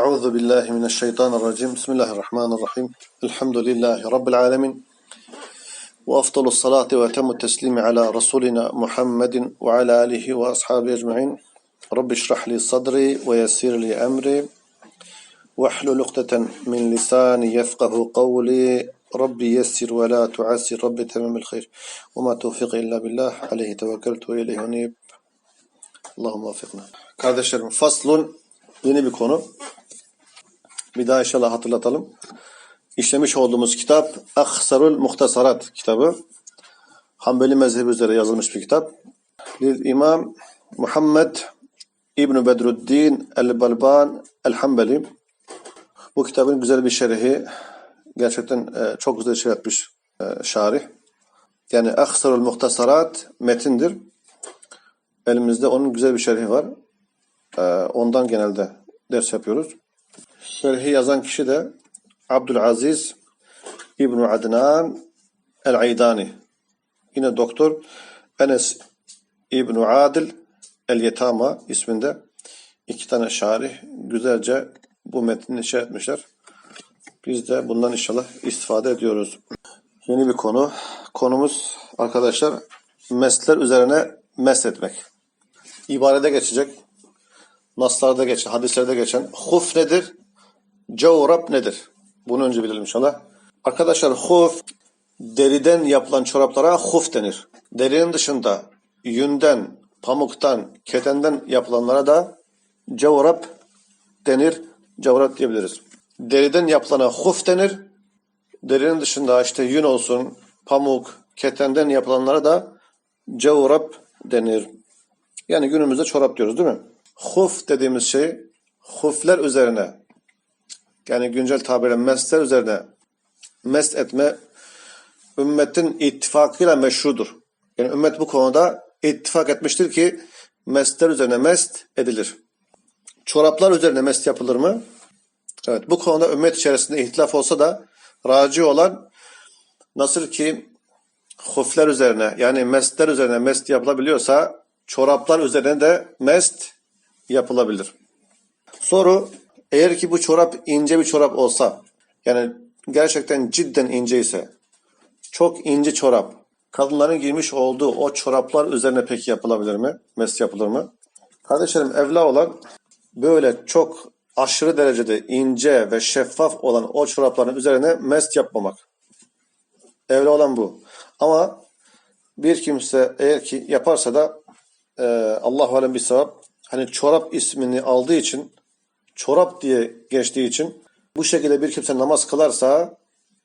أعوذ بالله من الشيطان الرجيم. بسم الله الرحمن الرحيم. الحمد لله رب العالمين. وأفضل الصلاة وأتم التسليم على رسولنا محمد وعلى آله وأصحابه أجمعين. رب اشرح لي صدري ويسر لي أمري. واحلل عقدة من لساني يفقه قولي. ربي يسر ولا تعسر. ربي تمام الخير. وما توفيق إلا بالله. عليه توكلت وإليه أنيب. Allahümme vaffikna. Kardeşlerim faslun yeni bir konu. Bir daha inşallah hatırlatalım. İşlemiş olduğumuz kitap Akhsarul Muhtasarat kitabı. Hanbeli mezhebi üzere yazılmış bir kitap. Lil İmam Muhammed İbn Bedruddin El-Balban El-Hanbeli. Bu kitabın güzel bir şerhi. Gerçekten e, çok güzel şey yapmış e, şarih. Yani Akhsarul Muhtasarat metindir. Elimizde onun güzel bir şerhi var. Ee, ondan genelde ders yapıyoruz. Şerhi yazan kişi de Abdülaziz İbn Adnan El-Aydani. Yine doktor Enes İbn Adil El-Yetama isminde iki tane şarih güzelce bu metni şey etmişler. Biz de bundan inşallah istifade ediyoruz. Yeni bir konu. Konumuz arkadaşlar mesler üzerine mes etmek. İbarede geçecek. Naslarda geçen, hadislerde geçen huf nedir? Cevrab nedir? Bunu önce bilelim inşallah. Arkadaşlar huf deriden yapılan çoraplara huf denir. Derinin dışında yünden, pamuktan, ketenden yapılanlara da cevrab denir. Cevrab diyebiliriz. Deriden yapılana huf denir. Derinin dışında işte yün olsun, pamuk, ketenden yapılanlara da cevrab denir. Yani günümüzde çorap diyoruz değil mi? Huf dediğimiz şey hufler üzerine yani güncel tabirle mesler üzerine mest etme ümmetin ittifakıyla meşrudur. Yani ümmet bu konuda ittifak etmiştir ki mesler üzerine mest edilir. Çoraplar üzerine mest yapılır mı? Evet bu konuda ümmet içerisinde ihtilaf olsa da raci olan nasıl ki hufler üzerine yani mestler üzerine mest yapılabiliyorsa çoraplar üzerine de mest yapılabilir. Soru eğer ki bu çorap ince bir çorap olsa yani gerçekten cidden ince ise çok ince çorap kadınların giymiş olduğu o çoraplar üzerine peki yapılabilir mi? Mest yapılır mı? Kardeşlerim evla olan böyle çok aşırı derecede ince ve şeffaf olan o çorapların üzerine mest yapmamak. Evla olan bu. Ama bir kimse eğer ki yaparsa da e, Allah alem bir sevap hani çorap ismini aldığı için çorap diye geçtiği için bu şekilde bir kimse namaz kılarsa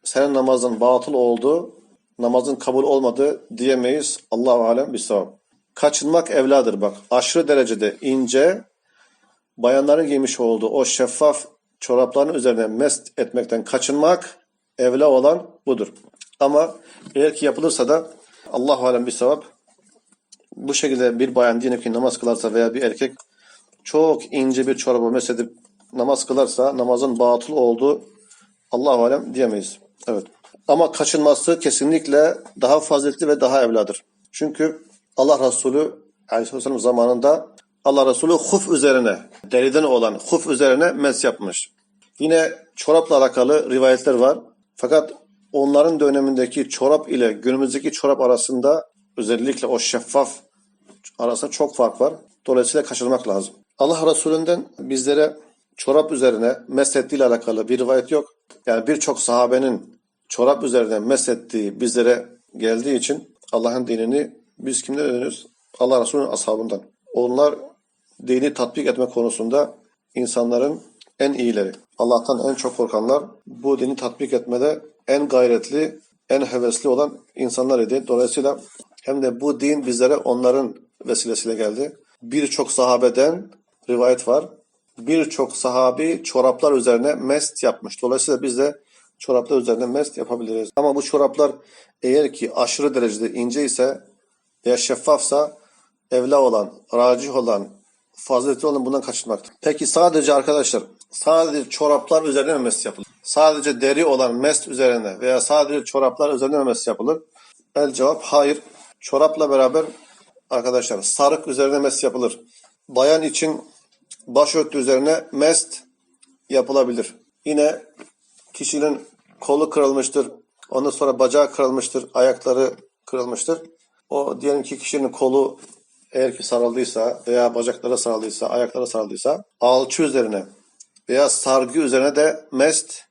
senin namazın batıl oldu, namazın kabul olmadı diyemeyiz. Allahu alem bir sevap. Kaçınmak evladır bak. Aşırı derecede ince bayanların giymiş olduğu o şeffaf çorapların üzerine mest etmekten kaçınmak evla olan budur. Ama eğer ki yapılırsa da Allahu alem bir sevap bu şekilde bir bayan diyelim ki namaz kılarsa veya bir erkek çok ince bir çorabı mesedip namaz kılarsa namazın batıl olduğu Allahu alem diyemeyiz. Evet. Ama kaçınması kesinlikle daha faziletli ve daha evladır. Çünkü Allah Resulü Aleyhisselam zamanında Allah Resulü huf üzerine, deriden olan huf üzerine mes yapmış. Yine çorapla alakalı rivayetler var. Fakat onların dönemindeki çorap ile günümüzdeki çorap arasında özellikle o şeffaf arasında çok fark var. Dolayısıyla kaçırmak lazım. Allah Resulü'nden bizlere çorap üzerine meshettiği ile alakalı bir rivayet yok. Yani birçok sahabenin çorap üzerine meshettiği bizlere geldiği için Allah'ın dinini biz kimden öğreniyoruz? Allah Resulü'nün ashabından. Onlar dini tatbik etme konusunda insanların en iyileri. Allah'tan en çok korkanlar bu dini tatbik etmede en gayretli, en hevesli olan insanlar idi. Dolayısıyla hem de bu din bizlere onların vesilesiyle geldi. Birçok sahabeden rivayet var. Birçok sahabi çoraplar üzerine mest yapmış. Dolayısıyla biz de çoraplar üzerine mest yapabiliriz. Ama bu çoraplar eğer ki aşırı derecede ince ise veya şeffafsa evla olan, racih olan, faziletli olan bundan kaçınmaktır. Peki sadece arkadaşlar sadece çoraplar üzerine mi mest yapılır? Sadece deri olan mest üzerine veya sadece çoraplar üzerine mi mest yapılır? El cevap hayır. Çorapla beraber arkadaşlar sarık üzerine mest yapılır. Bayan için başörtü üzerine mest yapılabilir. Yine kişinin kolu kırılmıştır. Ondan sonra bacağı kırılmıştır. Ayakları kırılmıştır. O diyelim ki kişinin kolu eğer ki sarıldıysa veya bacaklara sarıldıysa, ayaklara sarıldıysa alçı üzerine veya sargı üzerine de mest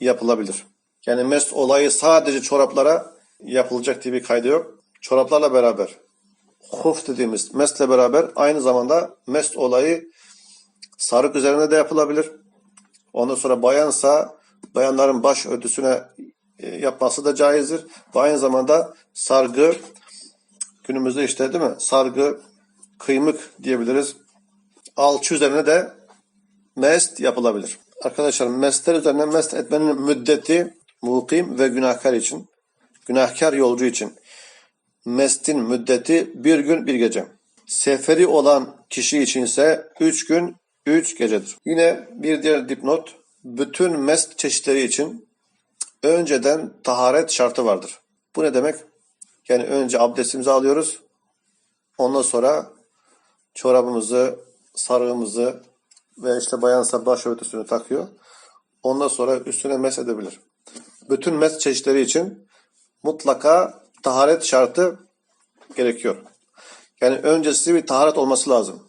yapılabilir. Yani mest olayı sadece çoraplara yapılacak diye bir kaydı yok. Çoraplarla beraber huf dediğimiz mesle beraber aynı zamanda mest olayı sarık üzerine de yapılabilir. Ondan sonra bayansa bayanların baş örtüsüne e, yapması da caizdir. Aynı zamanda sargı günümüzde işte değil mi? Sargı, kıymık diyebiliriz. Alçı üzerine de mest yapılabilir. Arkadaşlar mestler üzerine mest etmenin müddeti mukim ve günahkar için, günahkar yolcu için mestin müddeti bir gün bir gece. Seferi olan kişi için ise üç gün üç gecedir. Yine bir diğer dipnot, bütün mest çeşitleri için önceden taharet şartı vardır. Bu ne demek? Yani önce abdestimizi alıyoruz. Ondan sonra çorabımızı, sarığımızı ve işte bayansa başörtüsünü takıyor. Ondan sonra üstüne mes edebilir. Bütün mes çeşitleri için mutlaka taharet şartı gerekiyor. Yani öncesi bir taharet olması lazım.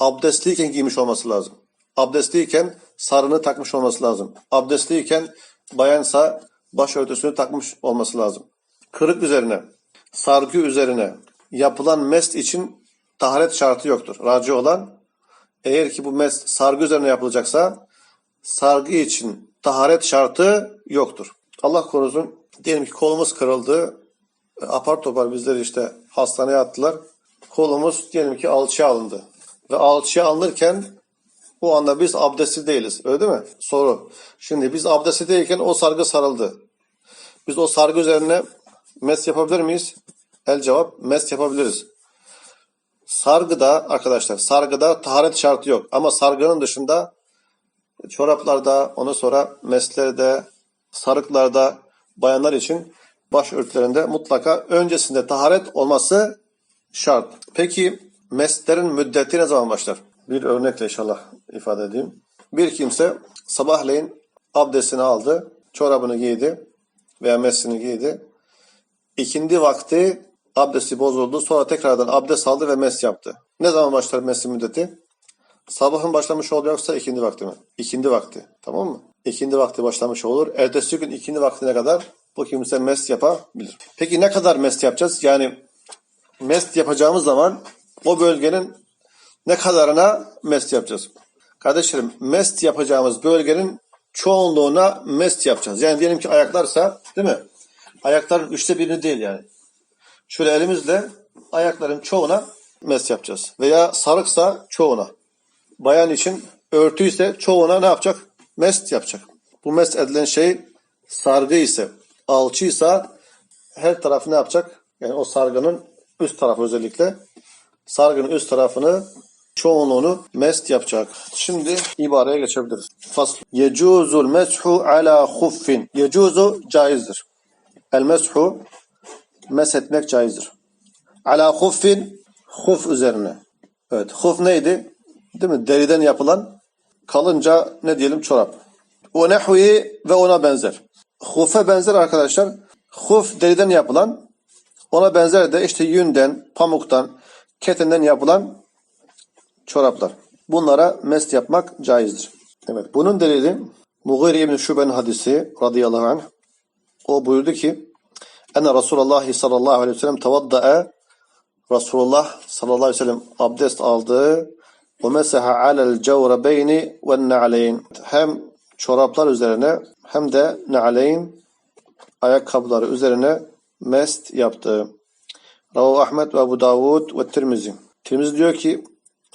Abdestliyken giymiş olması lazım. Abdestliyken sarını takmış olması lazım. Abdestliyken bayansa başörtüsünü takmış olması lazım. Kırık üzerine, sargı üzerine yapılan mest için taharet şartı yoktur. Raci olan eğer ki bu mest sargı üzerine yapılacaksa sargı için taharet şartı yoktur. Allah korusun diyelim ki kolumuz kırıldı. Apar topar bizleri işte hastaneye attılar. Kolumuz diyelim ki alçıya alındı. Ve alçıya alınırken o anda biz abdestli değiliz. Öyle değil mi? Soru. Şimdi biz abdestli değilken o sargı sarıldı. Biz o sargı üzerine mes yapabilir miyiz? El cevap mes yapabiliriz. Sargıda arkadaşlar sargıda taharet şartı yok. Ama sargının dışında çoraplarda ondan sonra meslerde sarıklarda bayanlar için başörtülerinde mutlaka öncesinde taharet olması şart. Peki meslerin müddeti ne zaman başlar? Bir örnekle inşallah ifade edeyim. Bir kimse sabahleyin abdestini aldı, çorabını giydi veya meslini giydi. İkindi vakti abdesti bozuldu. Sonra tekrardan abdest aldı ve mes yaptı. Ne zaman başlar meslin müddeti? Sabahın başlamış olacaksa ikindi vakti mi? İkindi vakti. Tamam mı? İkindi vakti başlamış olur. Ertesi gün ikindi vaktine kadar bu kimse mest yapabilir. Peki ne kadar mest yapacağız? Yani mest yapacağımız zaman o bölgenin ne kadarına mest yapacağız? Kardeşlerim mest yapacağımız bölgenin çoğunluğuna mest yapacağız. Yani diyelim ki ayaklarsa değil mi? Ayakların üçte birini değil yani. Şöyle elimizle ayakların çoğuna mest yapacağız. Veya sarıksa çoğuna. Bayan için örtüyse çoğuna ne yapacak? Mest yapacak. Bu mest edilen şey sargı ise, alçıysa her tarafı ne yapacak? Yani o sargının üst tarafı özellikle sargının üst tarafını çoğunluğunu mest yapacak. Şimdi ibareye geçebiliriz. Fasl. Yecuzul meshu ala huffin. Yecuzu caizdir. El meshu mes etmek caizdir. Ala huffin huf üzerine. Evet huf neydi? Değil mi? Deriden yapılan kalınca ne diyelim çorap. O nehvi ve ona benzer. Hufe benzer arkadaşlar. Huf deriden yapılan ona benzer de işte yünden, pamuktan, ketenden yapılan çoraplar. Bunlara mest yapmak caizdir. Evet. Bunun delili Mughir İbn Şube'nin hadisi radıyallahu anh. O buyurdu ki Enne Resulullah sallallahu aleyhi ve sellem tevadda'a Resulullah sallallahu aleyhi ve sellem abdest aldı ve mesaha alel cevrebeyni ve na'leyn. Hem çoraplar üzerine hem de na'leyn ayakkabıları üzerine mest yaptı. Ravu Ahmet ve Abu Davud ve Tirmizi. Tirmizi diyor ki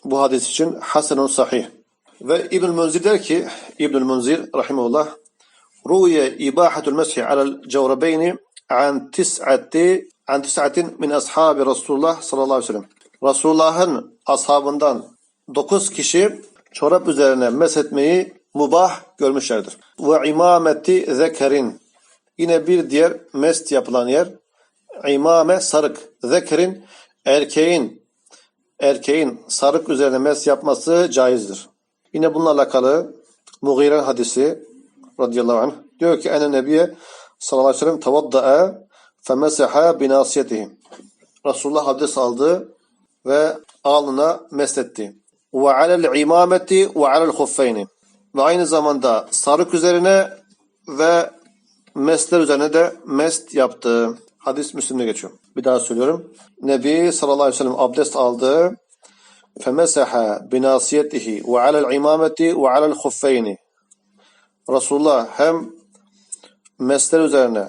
bu hadis için hasenun sahih. Ve İbnül Munzir der ki İbnül Munzir rahimahullah ruye ibahatul meshi alel cevrebeyni an tis'ati an tis'atin min ashabi Resulullah sallallahu aleyhi ve sellem. Resulullah'ın ashabından dokuz kişi çorap üzerine meshetmeyi mubah görmüşlerdir. Ve imameti zekerin. Yine bir diğer mest yapılan yer imame sarık. Zekerin erkeğin erkeğin sarık üzerine mes yapması caizdir. Yine bununla alakalı Mughire hadisi radıyallahu anh diyor ki ene nebiye sallallahu aleyhi ve sellem tavadda'a femeseha binasiyetihi. Resulullah abdest aldı ve alnına mesletti. Ve alel imameti ve alel huffeyni. Ve aynı zamanda sarık üzerine ve mesler üzerine de mest yaptı. Hadis Müslim'de geçiyor. Bir daha söylüyorum. Nebi sallallahu aleyhi ve sellem abdest aldı. Femeseha binasiyetihi ve alel imameti ve alel huffeyni. Resulullah hem mesler üzerine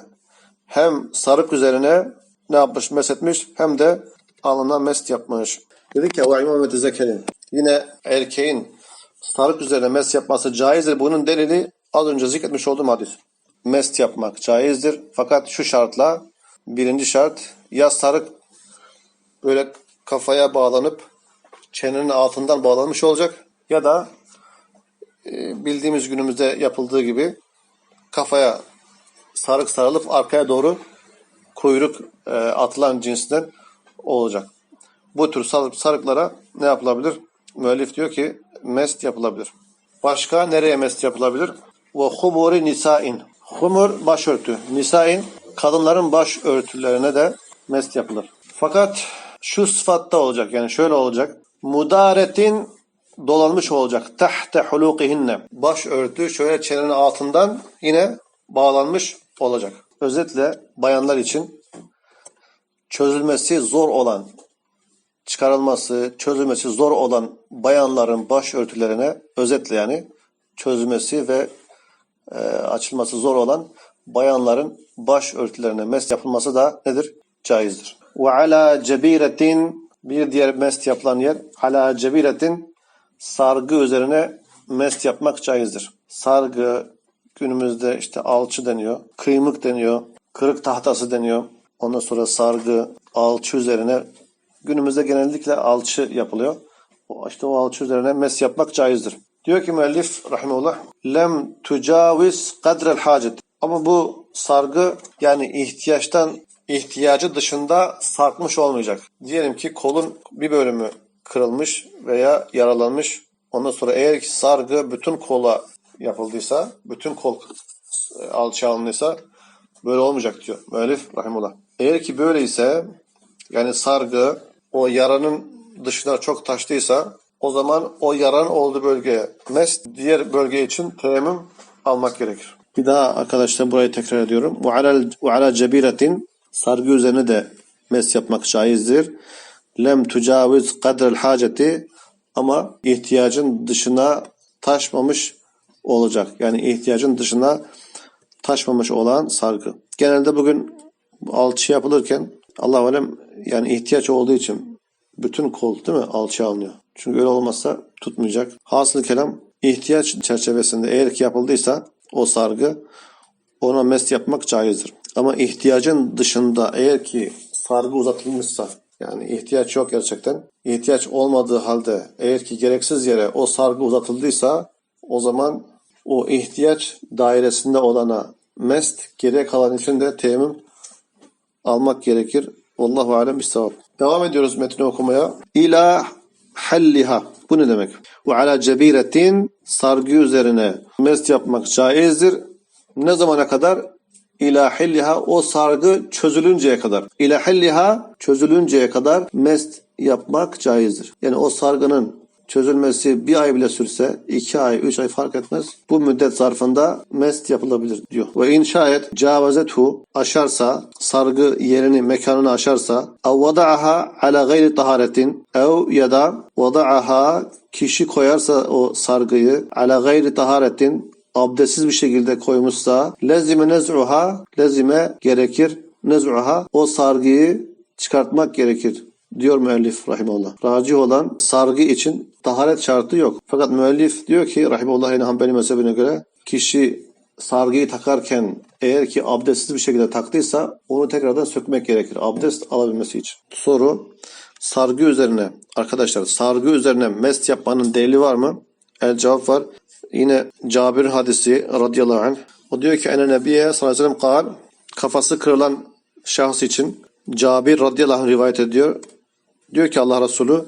hem sarık üzerine ne yapmış? Mesetmiş hem de alnına mest yapmış. Dedik ya o imameti zekerin. Yine erkeğin sarık üzerine mest yapması caizdir. Bunun delili az önce zikretmiş olduğum hadis. Mest yapmak caizdir. Fakat şu şartla birinci şart ya sarık böyle kafaya bağlanıp çenenin altından bağlanmış olacak ya da e, bildiğimiz günümüzde yapıldığı gibi kafaya sarık sarılıp arkaya doğru kuyruk e, atılan cinsinden olacak. Bu tür sarık, sarıklara ne yapılabilir? Müellif diyor ki mest yapılabilir. Başka nereye mest yapılabilir? Ve humuri nisain. Humur başörtü. Nisain kadınların baş örtülerine de mest yapılır. Fakat şu sıfatta olacak yani şöyle olacak. Mudaretin dolanmış olacak. Tahte hulukihinne. Baş örtü şöyle çenenin altından yine bağlanmış olacak. Özetle bayanlar için çözülmesi zor olan, çıkarılması, çözülmesi zor olan bayanların baş örtülerine özetle yani çözülmesi ve e, açılması zor olan bayanların baş örtülerine mest yapılması da nedir? Caizdir. Ve ala cebiretin bir diğer mest yapılan yer ala cebiretin sargı üzerine mest yapmak caizdir. Sargı günümüzde işte alçı deniyor, kıymık deniyor, kırık tahtası deniyor. Ondan sonra sargı, alçı üzerine günümüzde genellikle alçı yapılıyor. İşte o alçı üzerine mes yapmak caizdir. Diyor ki müellif rahimullah lem tucaviz kadrel hacet. Ama bu sargı yani ihtiyaçtan ihtiyacı dışında sarkmış olmayacak. Diyelim ki kolun bir bölümü kırılmış veya yaralanmış. Ondan sonra eğer ki sargı bütün kola yapıldıysa, bütün kol e, alçı alınıysa böyle olmayacak diyor müellif rahimullah. Eğer ki böyleyse yani sargı o yaranın dışına çok taştıysa o zaman o yaranın olduğu bölgeye mest diğer bölge için teyemmüm almak gerekir. Bir daha arkadaşlar burayı tekrar ediyorum. Ve ala cebiretin sargı üzerine de mes yapmak caizdir. Lem tucaviz kadrel haceti ama ihtiyacın dışına taşmamış olacak. Yani ihtiyacın dışına taşmamış olan sargı. Genelde bugün alçı yapılırken Allah alem yani ihtiyaç olduğu için bütün kol değil mi alçı alınıyor. Çünkü öyle olmazsa tutmayacak. Hasıl kelam ihtiyaç çerçevesinde eğer ki yapıldıysa o sargı ona mest yapmak caizdir. Ama ihtiyacın dışında eğer ki sargı uzatılmışsa yani ihtiyaç yok gerçekten. İhtiyaç olmadığı halde eğer ki gereksiz yere o sargı uzatıldıysa o zaman o ihtiyaç dairesinde olana mest geriye kalan için de teyemmüm almak gerekir. Vallahu alem bisavab. Devam ediyoruz metni okumaya. İla halliha. Bu ne demek? Ve ala cebiretin sargı üzerine mest yapmak caizdir. Ne zamana kadar? İla hilliha o sargı çözülünceye kadar. İla hilliha çözülünceye kadar mest yapmak caizdir. Yani o sargının çözülmesi bir ay bile sürse, iki ay, üç ay fark etmez. Bu müddet zarfında mest yapılabilir diyor. Ve in şayet cavazethu aşarsa, sargı yerini, mekanını aşarsa, ev vada'aha ala gayri taharetin, ev ya da vada'aha kişi koyarsa o sargıyı ala gayri taharetin, abdestsiz bir şekilde koymuşsa, lezime nez'uha, lezime gerekir, nez'uha, o sargıyı çıkartmak gerekir diyor müellif rahimullah. Raci olan sargı için taharet şartı yok. Fakat müellif diyor ki rahimullah yine Hanbeli mezhebine göre kişi sargıyı takarken eğer ki abdestsiz bir şekilde taktıysa onu tekrardan sökmek gerekir. Abdest alabilmesi için. Soru sargı üzerine arkadaşlar sargı üzerine mest yapmanın delili var mı? El cevap var. Yine Cabir hadisi radıyallahu anh. O diyor ki ene nebiye sallallahu aleyhi ve sellem kafası kırılan şahıs için Cabir radıyallahu anh rivayet ediyor. Diyor ki Allah Resulü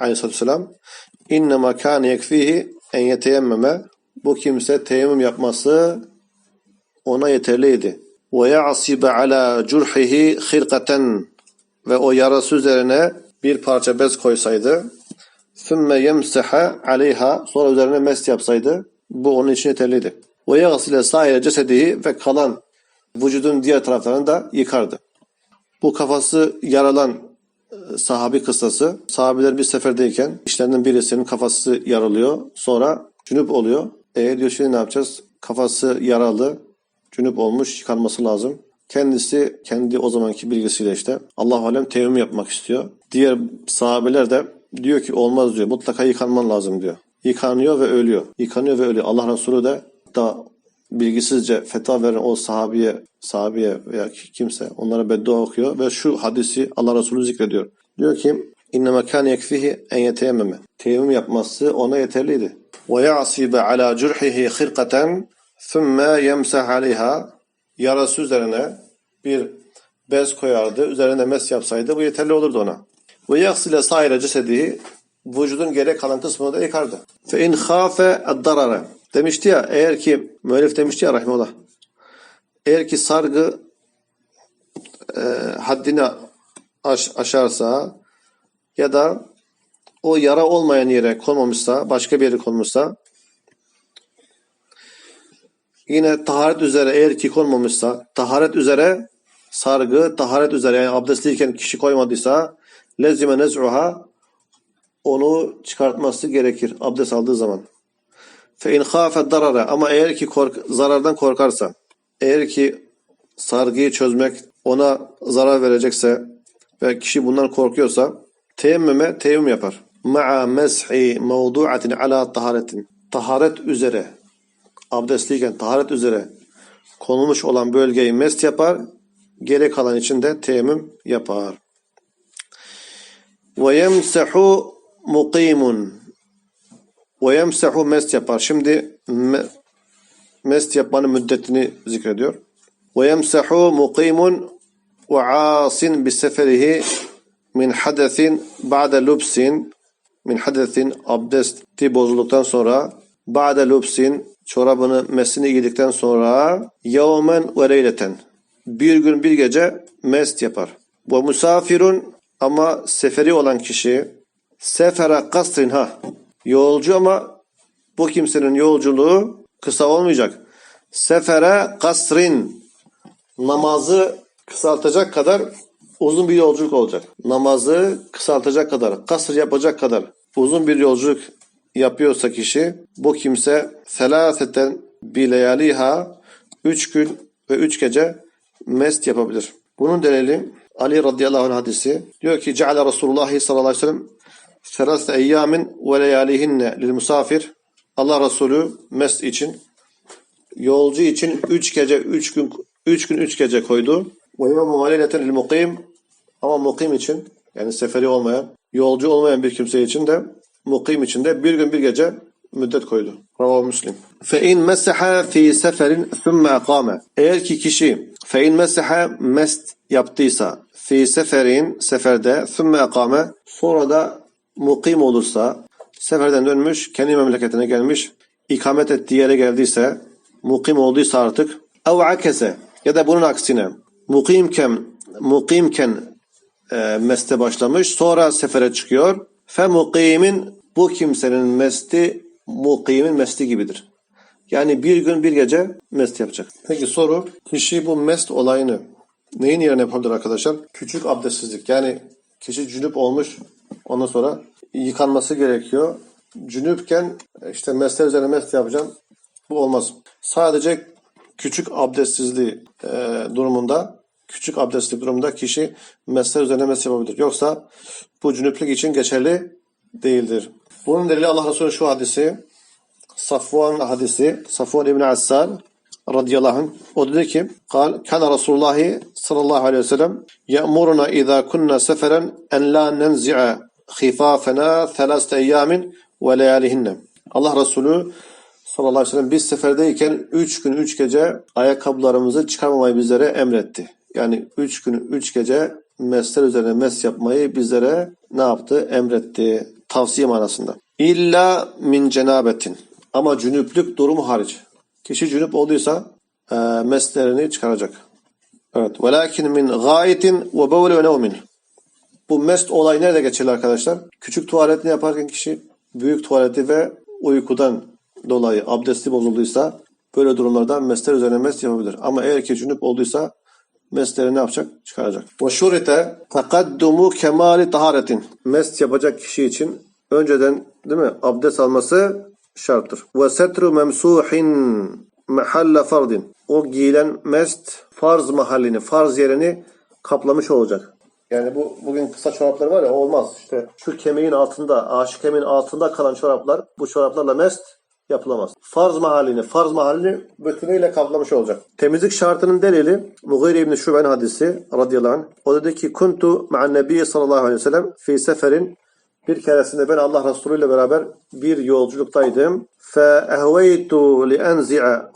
aleyhissalatü vesselam innema kâne yekfihi en yeteyemmeme bu kimse teyemmüm yapması ona yeterliydi. Ve ya'sibe ala curhihi hirkaten ve o yarası üzerine bir parça bez koysaydı sümme yemseha aleyha sonra üzerine mest yapsaydı bu onun için yeterliydi. Ve yağsile sahile cesedihi ve kalan vücudun diğer taraflarını da yıkardı. Bu kafası yaralan sahabi kıssası. Sahabiler bir seferdeyken işlerinden birisinin kafası yaralıyor. Sonra cünüp oluyor. E diyor şimdi ne yapacağız? Kafası yaralı, cünüp olmuş, yıkanması lazım. Kendisi kendi o zamanki bilgisiyle işte Allah alem teyemmüm yapmak istiyor. Diğer sahabeler de diyor ki olmaz diyor. Mutlaka yıkanman lazım diyor. Yıkanıyor ve ölüyor. Yıkanıyor ve ölüyor. Allah Resulü de da bilgisizce fetva veren o sahabiye, sahabiye veya kimse onlara beddua okuyor ve şu hadisi Allah Resulü zikrediyor. Diyor ki İnneme kâne yekfihi en yeteyemmeme. Teyemmüm yapması ona yeterliydi. Ve ya'sibe ala curhihi khirqaten thumme yemsah aleyha yarası üzerine bir bez koyardı. Üzerine mes yapsaydı bu yeterli olurdu ona. Ve yaksile saire cesedihi vücudun gerek kalan kısmını da yıkardı. Fe in khafe ad-darara. Demişti ya eğer ki müellif demişti ya rahmetullah. Eğer ki sargı e, haddini aş, aşarsa ya da o yara olmayan yere konmamışsa, başka bir yere konmuşsa yine taharet üzere eğer ki konmamışsa, taharet üzere sargı, taharet üzere yani abdestliyken kişi koymadıysa lezime nez'uha onu çıkartması gerekir abdest aldığı zaman. Fe in khafet darara ama eğer ki kork zarardan korkarsa, eğer ki sargıyı çözmek ona zarar verecekse ve kişi bundan korkuyorsa teyemmüme teyemmüm yapar. Ma'a meshi mevdu'atin ala taharetin. Taharet üzere abdestliyken taharet üzere konulmuş olan bölgeyi mest yapar. Gerek kalan için de teyemmüm yapar. Ve yemsehu muqimun. Ve yemsehu mest yapar. Şimdi me, mest yapmanın müddetini zikrediyor. Ve asin bi seferihi min hadesin ba'de lubsin min hadesin abdesti bozulduktan sonra ba'de lubsin çorabını mesini giydikten sonra yevmen ve leyleten bir gün bir gece mest yapar. Bu musafirun ama seferi olan kişi sefere kasrin ha yolcu ama bu kimsenin yolculuğu kısa olmayacak. Sefere kasrin namazı kısaltacak kadar uzun bir yolculuk olacak. Namazı kısaltacak kadar, kasır yapacak kadar uzun bir yolculuk yapıyorsa kişi bu kimse selaseten bileyaliha üç gün ve üç gece mest yapabilir. Bunun delili Ali radıyallahu anh hadisi diyor ki Ceale Resulullah sallallahu aleyhi ve sellem selase eyyamin ve leyalihinne lil musafir Allah Resulü mest için yolcu için üç gece üç gün üç gün üç gece koydu. Ve yevme ve leyleten lil mukim ama mukim için yani seferi olmayan yolcu olmayan bir kimse için de mukim için de bir gün bir gece müddet koydu. Ravav Müslim. Fe in mesaha fi seferin thumme akame. Eğer ki kişi fe in mesaha mest yaptıysa fi seferin seferde thumme akame sonra da mukim olursa seferden dönmüş kendi memleketine gelmiş ikamet ettiği yere geldiyse mukim olduysa artık ev akese ya da bunun aksine mukimken mukimken e, meste başlamış sonra sefere çıkıyor fe mukimin bu kimsenin mesti mukimin mesti gibidir. Yani bir gün bir gece mest yapacak. Peki soru kişi bu mest olayını neyin yerine yapabilir arkadaşlar? Küçük abdestsizlik. Yani kişi cünüp olmuş ondan sonra yıkanması gerekiyor. Cünüpken işte mesler üzerine mest yapacağım. Bu olmaz. Sadece küçük abdestsizliği e, durumunda küçük abdestlik durumunda kişi mesler üzerine mest yapabilir. Yoksa bu cünüplük için geçerli değildir. Bunun delili Allah Resulü şu hadisi Safvan hadisi Safvan İbni Assal radıyallahu anh o dedi ki kal kana Resulullah sallallahu aleyhi ve sellem ya'muruna iza kunna seferen en la nenzi'a thalaste eyyamin ve leyalihinne Allah Resulü sallallahu aleyhi ve sellem biz seferdeyken üç gün üç gece ayakkabılarımızı çıkarmamayı bizlere emretti. Yani üç gün üç gece mesler üzerine mes yapmayı bizlere ne yaptı? Emretti. Tavsiye manasında. İlla min cenabetin. Ama cünüplük durumu hariç. Kişi cünüp olduysa e, meslerini çıkaracak. Evet. Velakin min gâitin ve bevle ve nevmin. Bu mest olayı nerede geçerli arkadaşlar? Küçük tuvaletini yaparken kişi büyük tuvaleti ve uykudan dolayı abdesti bozulduysa böyle durumlarda mesler üzerine mest yapabilir. Ama eğer ki cünüp olduysa mesleri ne yapacak? Çıkaracak. Ve şurite takaddumu kemali taharetin. Mest yapacak kişi için önceden değil mi? Abdest alması şarttır. Ve setru memsuhin mahalle fardin. O giyilen mest farz mahallini, farz yerini kaplamış olacak. Yani bu bugün kısa çoraplar var ya olmaz. İşte şu kemiğin altında, aşık kemiğin altında kalan çoraplar bu çoraplarla mest yapılamaz. Farz mahallini, farz mahallini bütünüyle kaplamış olacak. Temizlik şartının delili Mughire İbni Şuben hadisi radıyallahu anh. O dedi ki kuntu ma'an nebi sallallahu aleyhi ve sellem fi seferin bir keresinde ben Allah Resulü ile beraber bir yolculuktaydım. Fe ehveytu li enzi'a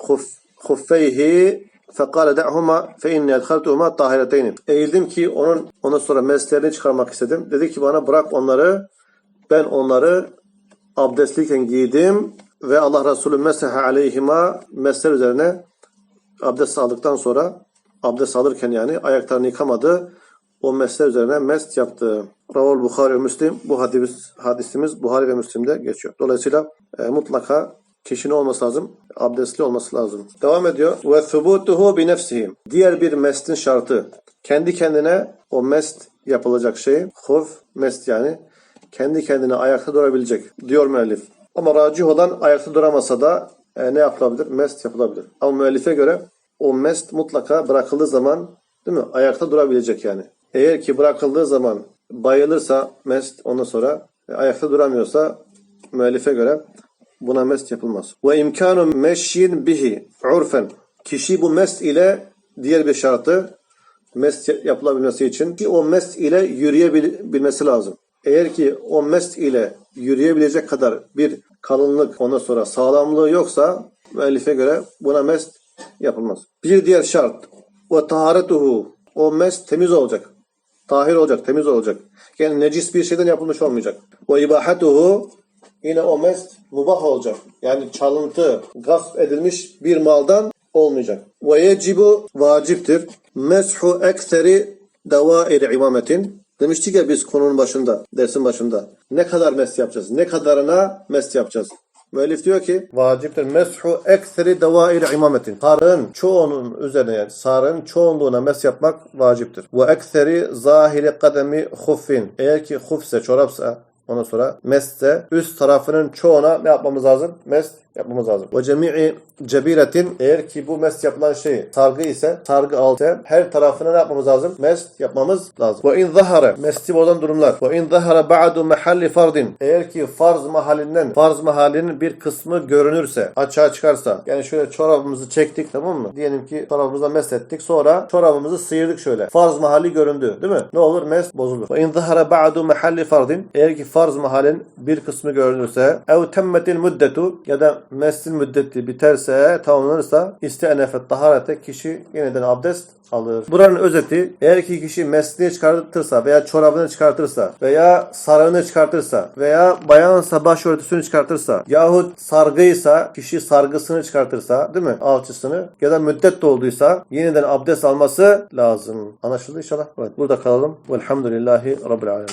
huffeyhi fekale da'huma fe inni edhaltuhuma tahireteyni. Eğildim ki onun ondan sonra meslerini çıkarmak istedim. Dedi ki bana bırak onları ben onları abdestliyken giydim ve Allah Resulü mesehe aleyhima mesler üzerine abdest aldıktan sonra abdest alırken yani ayaklarını yıkamadı. O mesler üzerine mest yaptı. Ravul Bukhari ve Müslim bu hadis, hadisimiz Buhari ve Müslim'de geçiyor. Dolayısıyla e, mutlaka kişinin olması lazım. Abdestli olması lazım. Devam ediyor. Ve thubutuhu bi nefsihi. Diğer bir mestin şartı. Kendi kendine o mest yapılacak şey. Huf, mest yani. Kendi kendine ayakta durabilecek. Diyor müellif. Ama racih olan ayakta duramasa da e, ne yapılabilir? Mest yapılabilir. Ama müellife göre o mest mutlaka bırakıldığı zaman değil mi? Ayakta durabilecek yani. Eğer ki bırakıldığı zaman bayılırsa mest ondan sonra e, ayakta duramıyorsa müellife göre buna mest yapılmaz. Ve imkanu meşyin bihi urfen. Kişi bu mest ile diğer bir şartı mest yapılabilmesi için ki o mest ile yürüyebilmesi lazım. Eğer ki o mest ile yürüyebilecek kadar bir kalınlık ondan sonra sağlamlığı yoksa müellife göre buna mest yapılmaz. Bir diğer şart ve taharetuhu o mest temiz olacak. Tahir olacak, temiz olacak. Yani necis bir şeyden yapılmış olmayacak. Ve ibahatuhu yine o mest mubah olacak. Yani çalıntı, gasp edilmiş bir maldan olmayacak. Ve yecibu vaciptir. Meshu ekseri devair imametin. Demiştik ya biz konunun başında, dersin başında. Ne kadar mest yapacağız? Ne kadarına mest yapacağız? Müellif diyor ki vaciptir meshu ekseri devair imametin. Sarığın çoğunun üzerine yani sarığın çoğunluğuna mes yapmak vaciptir. Ve ekseri zahiri kademi huffin. Eğer ki hufse çorapsa ondan sonra messe üst tarafının çoğuna ne yapmamız lazım? Mest yapmamız lazım. Ve cemi'i cebiretin eğer ki bu mest yapılan şey sargı ise sargı altı her tarafına ne yapmamız lazım? Mest yapmamız lazım. Ve in zahara mesti bozan durumlar. Ve in zahara ba'du mahalli fardin eğer ki farz mahallinden farz mahallinin bir kısmı görünürse açığa çıkarsa yani şöyle çorabımızı çektik tamam mı? Diyelim ki çorabımıza mest ettik sonra çorabımızı sıyırdık şöyle. Farz mahalli göründü değil mi? Ne olur? Mest bozulur. Ve in zahara ba'du mahalli fardin eğer ki farz mahallin bir kısmı görünürse ev temmetil müddetu ya da meslin müddeti biterse, tamamlanırsa istenefet taharete kişi yeniden abdest alır. Buranın özeti eğer ki kişi mesleği çıkartırsa veya çorabını çıkartırsa veya sarığını çıkartırsa veya bayansa başörtüsünü çıkartırsa yahut sargıysa kişi sargısını çıkartırsa değil mi? Alçısını ya da müddet dolduysa yeniden abdest alması lazım. Anlaşıldı inşallah. Evet, burada kalalım. Velhamdülillahi Rabbil Alemin.